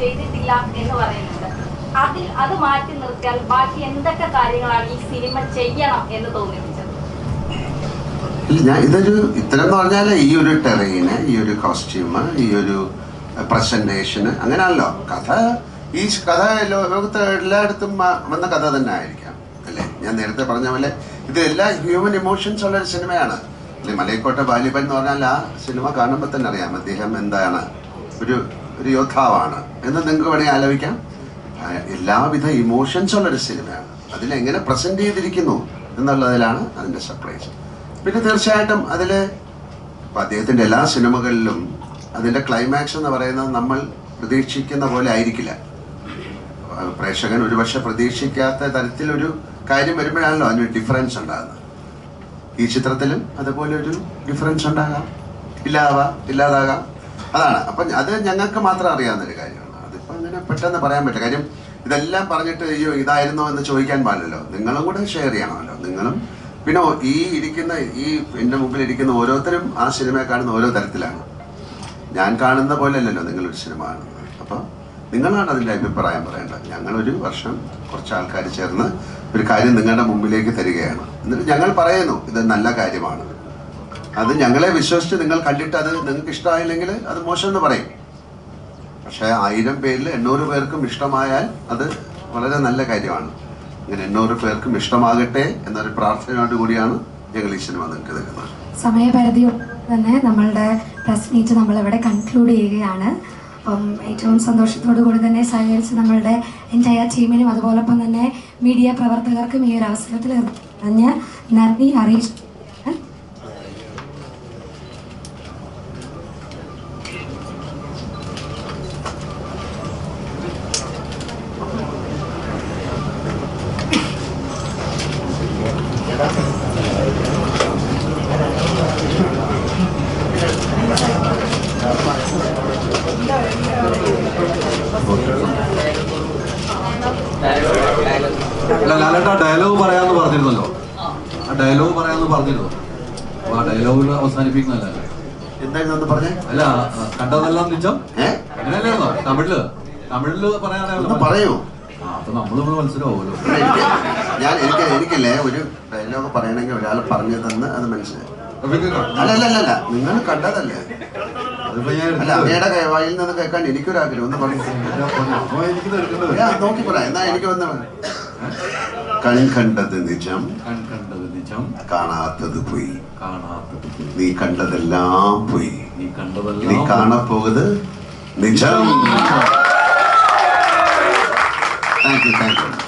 ചെയ്തിട്ടില്ല എന്ന് പറയുന്നുണ്ട്. അതിൽ അത് മാറ്റി നിർത്തിയാൽ ബാക്കി എന്തൊക്കെ കാര്യങ്ങളാണ് ഈ സിനിമ ചെയ്യണം എന്ന് തോന്നിപ്പിച്ചത്? ഞാൻ ഇതൊരു ഇത്തരം പറഞ്ഞാൽ ഈ ഒരു ടെറൈന് ഈ ഒരു കോസ്റ്റ്യൂമ് ഈ ഒരു പ്രസന്റേഷന് അങ്ങനെയല്ലോ. കഥ ഈ കഥ ലോകത്ത് എല്ലായിടത്തും വന്ന കഥ തന്നെ ആയിരിക്കാം അല്ലേ? ഞാൻ നേരത്തെ പറഞ്ഞ പോലെ ഇത് എല്ലാ ഹ്യൂമൻ ഇമോഷൻസ് ഉള്ള ഒരു സിനിമയാണ്. അല്ലെ മലയക്കോട്ടെ ബാലിബൻ എന്ന് പറഞ്ഞാൽ ആ സിനിമ കാണുമ്പോൾ തന്നെ അറിയാം അദ്ദേഹം എന്താണ് ഒരു ഒരു യോദ്ധാവാണ്. എന്ന് നിങ്ങൾക്ക് വേണമെങ്കിൽ ആലോചിക്കാം. എല്ലാവിധ ഇമോഷൻസ് ഉള്ളൊരു സിനിമയാണ്. അതിലെങ്ങനെ പ്രസന്റ് ചെയ്തിരിക്കുന്നു എന്നുള്ളതിലാണ് അതിന്റെ സർപ്രൈസ് പിന്നെ തീർച്ചയായിട്ടും അതിൽ ഇപ്പം അദ്ദേഹത്തിന്റെ എല്ലാ സിനിമകളിലും അതിന്റെ ക്ലൈമാക്സ് എന്ന് പറയുന്നത് നമ്മൾ പ്രതീക്ഷിക്കുന്ന പോലെ ആയിരിക്കില്ല. പ്രേക്ഷകൻ ഒരുപക്ഷെ പ്രതീക്ഷിക്കാത്ത തരത്തിലൊരു കാര്യം വരുമ്പോഴാണല്ലോ അതിനൊരു ഡിഫറൻസ് ഉണ്ടാകുന്നത്. ഈ ചിത്രത്തിലും അതുപോലെ ഒരു ഡിഫറൻസ് ഉണ്ടാകാം. ഇല്ലാവാം ഇല്ലാതാകാം. അതാണ്. അപ്പം അത് ഞങ്ങൾക്ക് മാത്രം അറിയാവുന്ന ഒരു കാര്യമാണ്. അതിപ്പോൾ അങ്ങനെ പെട്ടെന്ന് പറയാൻ പറ്റില്ല. കാര്യം ഇതെല്ലാം പറഞ്ഞിട്ട് അയ്യോ ഇതായിരുന്നോ എന്ന് ചോദിക്കാൻ പാടില്ലല്ലോ. നിങ്ങളും കൂടെ ഷെയർ ചെയ്യണമല്ലോ. നിങ്ങളും പിന്നെ ഈ ഇരിക്കുന്ന ഈ എന്റെ മുമ്പിൽ ഇരിക്കുന്ന ഓരോരുത്തരും ആ സിനിമയെ കാണുന്ന ഓരോ തരത്തിലാണ്. ഞാൻ കാണുന്ന പോലെ അല്ലല്ലോ നിങ്ങളൊരു സിനിമ കാണുന്നത്. അപ്പോൾ നിങ്ങളാണ് അതിന്റെ അഭിപ്രായം പറയേണ്ടത്. ഞങ്ങളൊരു വർഷം കുറച്ച് ആൾക്കാർ ചേർന്ന് ഒരു കാര്യം നിങ്ങളുടെ മുമ്പിലേക്ക് തരികയാണ്. എന്നിട്ട് ഞങ്ങൾ പറയുന്നു ഇത് നല്ല കാര്യമാണ്. അത് ഞങ്ങളെ വിശ്വസിച്ച് നിങ്ങൾ കണ്ടിട്ട് അത് നിങ്ങൾക്ക് ഇഷ്ടമായില്ലെങ്കിൽ അത് മോശമെന്ന് പറയും. പക്ഷേ ആയിരം പേരിൽ എണ്ണൂറ് പേർക്കും ഇഷ്ടമായാൽ അത് വളരെ നല്ല കാര്യമാണ്. ഇങ്ങനെ എണ്ണൂറ് പേർക്കും ഇഷ്ടമാകട്ടെ എന്നൊരു പ്രാർത്ഥനയോട് കൂടിയാണ് ഞങ്ങൾ ഈ സിനിമ നിങ്ങൾക്ക് തരുന്നത് സമയപരിധി തന്നെ നമ്മളുടെ പ്രസ് മീറ്റ് നമ്മളിവിടെ കൺക്ലൂഡ് ചെയ്യുകയാണ്. അപ്പം ഏറ്റവും സന്തോഷത്തോടു കൂടി തന്നെ സഹകരിച്ച് നമ്മളുടെ എന്റയർ ടീമിനും അതുപോലൊപ്പം തന്നെ മീഡിയ പ്രവർത്തകർക്കും ഈ ഒരു അവസരത്തിൽ നന്ദി അറിയിച്ചു അല്ല ലാലേട്ട ഡയലോഗ് പറയാന്ന് പറഞ്ഞിരുന്നല്ലോ. ആ ഡയലോഗ് പറയാന്ന് പറഞ്ഞിരുന്നു. അപ്പൊ ആ ഡയലോഗ് അവസാനിപ്പിക്കുന്നല്ല എന്തായിരുന്നു പറഞ്ഞേ? അല്ല കണ്ടതെല്ലാം ഏ? അങ്ങനെയല്ലായിരുന്നോ? തമിഴിൽ? തമിഴിൽ പറയാനായിരുന്നു പറയൂ? അപ്പൊ നമ്മൾ മനസ്സിലാവുമല്ലോ ഞാൻ എനിക്ക് എനിക്കല്ലേ ഒരു ഡയലോഗ് പറയണമെങ്കിൽ ഒരാൾ പറഞ്ഞു തന്ന് അത് മനസ്സിലായി. അല്ല അല്ല അല്ല നിങ്ങൾ കണ്ടതല്ലേ. അല്ല അങ്ങയുടെ കൈവായിൽ നിന്ന് കേൾക്കാൻ എനിക്കൊരാഗ്രഹം. ഒന്ന് പറഞ്ഞു. നോക്കി പറ. എന്നാ എനിക്ക് വന്ന കൺ കണ്ടത് നിജം. കാണാത്തത് പോയി. കാണാത്തത് നീ കണ്ടതെല്ലാം പോയി. നീ കാണപ്പോകുത് നിജം. Thank you thank you